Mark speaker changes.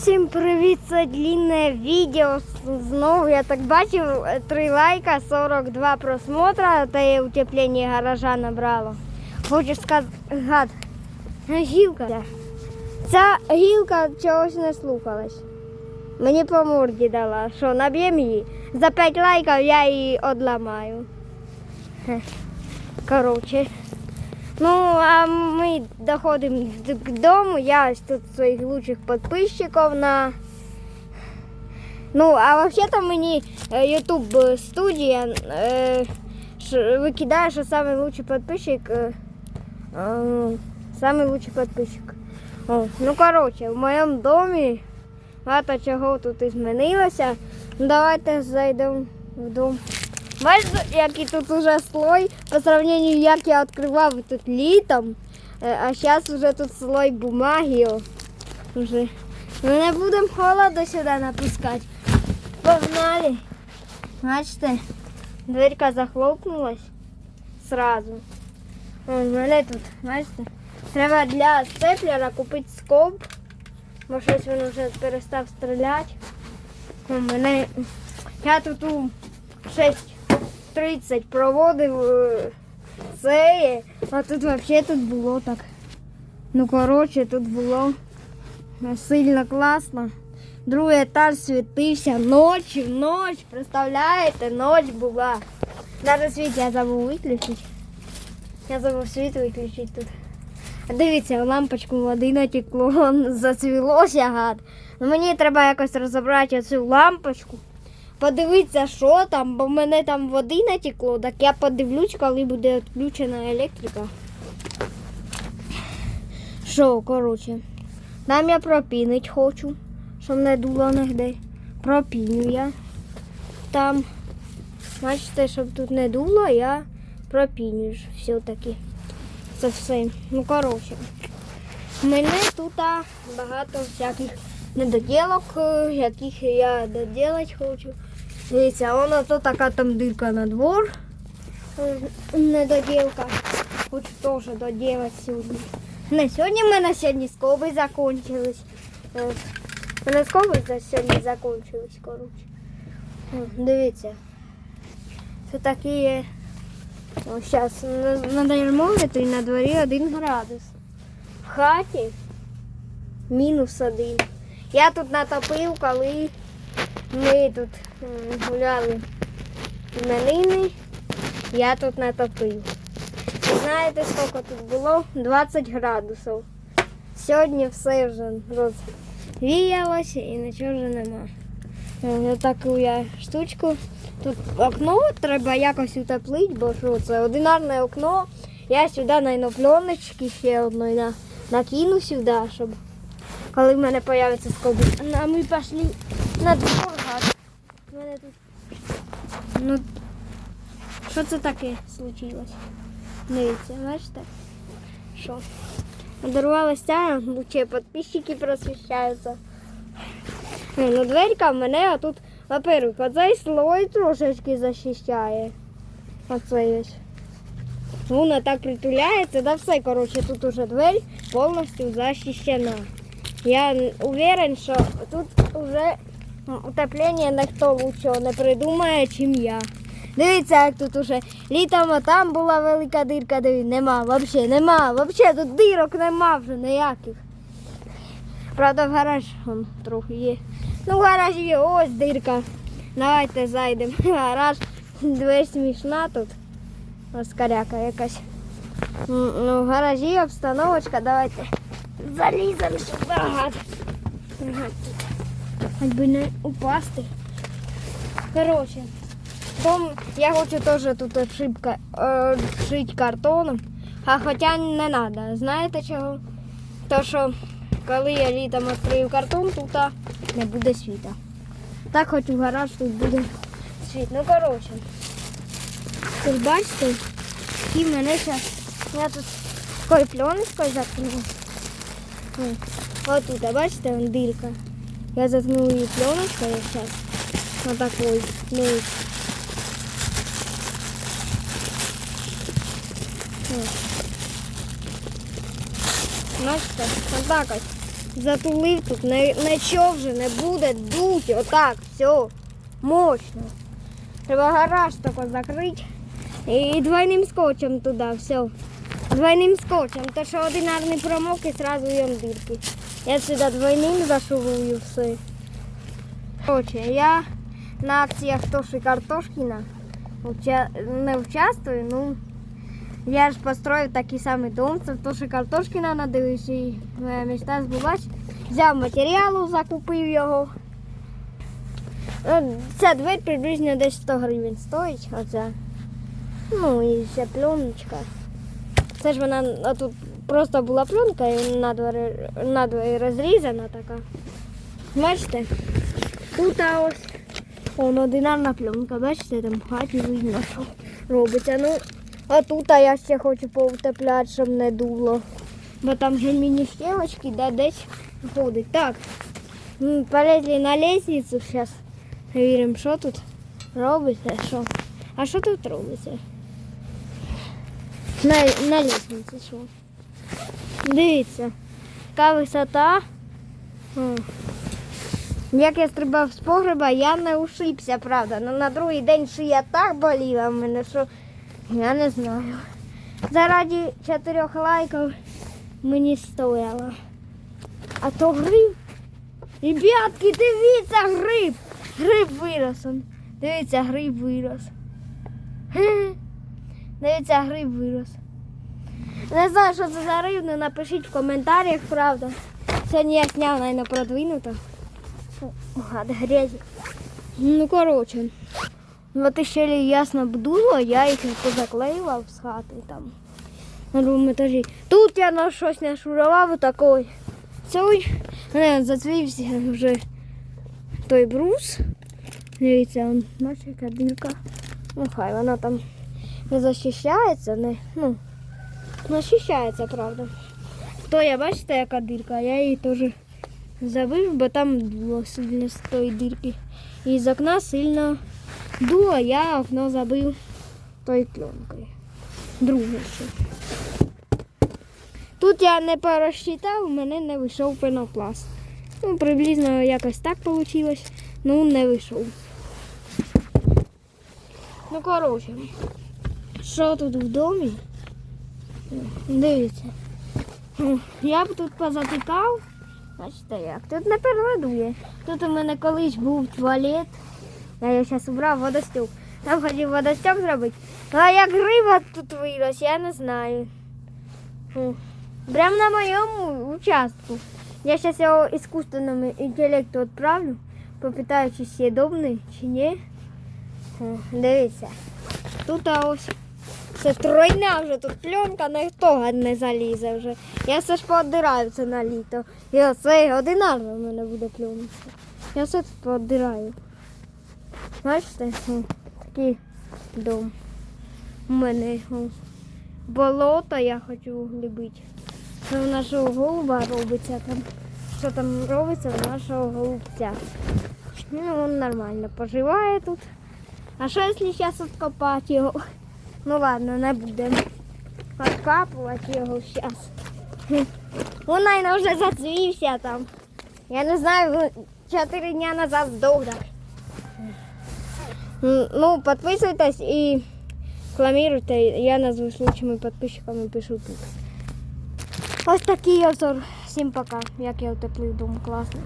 Speaker 1: Всім привіт! Це длинне відео. Знову я так бачив 3 лайка, 42 просмотра, та і утеплення гаража набрало. Хочу сказати, гілка. Ця гілка чогось не слухалась. Мені по морді дала, що наб'єм її. За 5 лайків я її одламаю. Коротше. Ну, а ми доходимо д- к дому. Я ось тут своїх лучших підписчиків на. Ну, а взагалі-то мені е, YouTube студія е, викидає, що самий лучший підписчик. Е, е, самий лучший підписчик. О, ну, коротше, в моєму домі багато чого тут і змінилося. Ну, давайте зайдемо в дом. Бачите, який тут уже слой по сравнению, як я відкривав тут літом, е, а зараз вже тут слой бумаги. Уже. Ми не будемо холоду сюди напускати. Погнали. Бачите, дверка захлопнулась сразу. О, мене тут, бачите, треба для степлера купити скоб, бо щось він вже перестав стріляти. У мене я тут у 6.30 проводив е, це, а тут взагалі тут було так. Ну, коротше, тут було сильно класно. Другий етаж світився ночі, ніч, представляєте, ніч була. Навіть світ я забув виключити. Я забув світ виключити тут. Дивіться, лампочку води натекло, зацвілося гад. Мені треба якось розібрати цю лампочку подивитися, що там, бо в мене там води натекло, так я подивлюсь, коли буде відключена електрика. Що, коротше, нам я пропінить хочу, щоб не дуло нігде. Пропіню я там. Бачите, щоб тут не дуло, я пропіню все-таки. Це все. Ну, коротше. У мене тут багато всяких недоділок, е, яких я доділати хочу. Дивіться, вона то така там дирка на двор. е, Недоділка. Хочу теж доділати сьогодні. Не сьогодні в мене сьогодні скоби закончились. Е, мене скоби за сьогодні закончились, коротше. Дивіться. Це такі. Зараз на термометрі на дворі один градус. В хаті мінус один. Я тут натопив, коли ми тут гуляли іменини, я тут натопив. І знаєте, скільки тут було? 20 градусів. Сьогодні все вже розвіялося і нічого вже нема. Ось таку я штучку. Тут окно треба якось утеплити, бо що це одинарне окно. Я сюди на пленочки ще на, накину сюди, щоб коли в мене з'явиться скоби. А ми пішли на двор. У мене тут. Ну, що це таке случилось? Дивіться, бачите? Що? Дарувалася ця, лучше підписчики просвіщаються. Ну, дверка в мене, а тут, во-первых, оцей слой трошечки захищає. Оцей ось. Вона так притуляється, да все, коротше, тут уже дверь повністю захищена. Я уверен, що тут вже утеплення ніхто лучшого не придумає, чим я. Дивіться, як тут уже літом а там була велика дирка, диві, нема, взагалі нема, взагалі тут дирок нема вже ніяких. Правда, в гараж вон, трохи є. Ну, в гаражі є ось дирка. Давайте зайдемо. в Гараж дверь смішна тут. Ось каряка якась. Ну, в гаражі обстановочка, давайте заліземо гад. Гад тут. Хоч би не упасти. Коротше, дом я хочу теж тут обшибка, е, обшити картоном. А хоча не треба. Знаєте чого? То що коли я літом відкрию картон, тут не буде світа. Так хоч у гараж тут буде світ. Ну коротше. Тут бачите, і мене зараз. Я тут такою пленочкою. Ой, Ось тут, бачите, вон дирка. Я заткну її пленочкою зараз. Вот такой. Ну, Бачите, вот так ось. затулив тут, нічого вже не буде дуть. Отак, все. Мощно. Треба гараж тако закрити. І двойним скотчем туди, все. Двойним скотчем, то що одинарний промок і одразу йом дірки. Я сюди двойним зашурую все. Короче, я на акціях Тоші Картошкіна не участвую, ну я ж построїв такий самий дом, це в Тоші Картошкіна надивився і моя мечта збулась. Взяв матеріалу, закупив його. Ну, Ця двері приблизно десь 100 гривень стоїть, оця. Ну і ще пленочка. Це ж вона тут просто була пленка і надвоє, розрізана така. Бачите? Тут ось он одинарна пленка, бачите, там хаті видно, що робиться. Ну, а тут я ще хочу поутепляти, щоб не дуло. Бо там же міні-щелочки, де десь ходить. Так, м, полезли на лестницю зараз. Перевіримо, що тут робиться, що. А що тут робиться? На, на лестниці що? Дивіться, яка висота. Як я стрибав з погреба, я не ушибся, правда. Ну на другий день шия так боліла в мене, що я не знаю. Заради чотирьох лайків мені стояло. А то гриб. Ребятки, дивіться, гриб. Гриб вирос. Дивіться, гриб вирос. Дивіться, гриб вирос. Не знаю, що це за риб, але напишіть в коментарях, правда. Сьогодні я зняв, навіть продвинуто. Гад грязі. Ну, коротше. Вот еще ясно бдуло, я їх позаклеював з хати там. На другому етажі. Тут я на щось нашурував такий. Цей не, зацвівся вже той брус. Дивіться, он, яка дірка. Ну, хай вона там не захищається, не, ну, захищається, правда. То я бачите, яка дірка, я її теж забив, бо там було сильно з тої дірки. І з окна сильно дуло, я окно забив тою пленкою. Друге ще. Тут я не порозчитав, у мене не вийшов пенопласт. Ну, приблизно якось так вийшло. Ну, не вийшов. Ну, коротше, що тут в домі? Дивіться. Я б тут позатикав. Бачите як? Тут не переладує. Тут у мене колись був туалет. Я його зараз убрав водостюк. Там хотів водостюк зробити. А як риба тут вирос, я не знаю. Прямо на моєму участку. Я зараз його іскусственному інтелекту відправлю. Попитаю, чи съедобний, чи ні. Дивіться. Тут ось. Це тройна вже тут пленка, ніхто не залізе вже. Я все ж поодираю це на літо. І оце одинарно в мене буде пленка. Я все тут поодираю. Бачите, такий дом. У мене болото я хочу глибити. Це в нашого голуба робиться там. Що там робиться в нашого голубця. Ну, він нормально поживає тут. А що якщо зараз відкопати його? Ну ладно, не будемо відкапувати його зараз. Він, наверное, вже зацвівся там. Я не знаю, чотири дні назад здох. Ну, підписуйтесь і рекламируйте. Я назву лучшими підписчиками пишу тут. Ось такий обзор. Всім пока. Як я утеплив дом класно.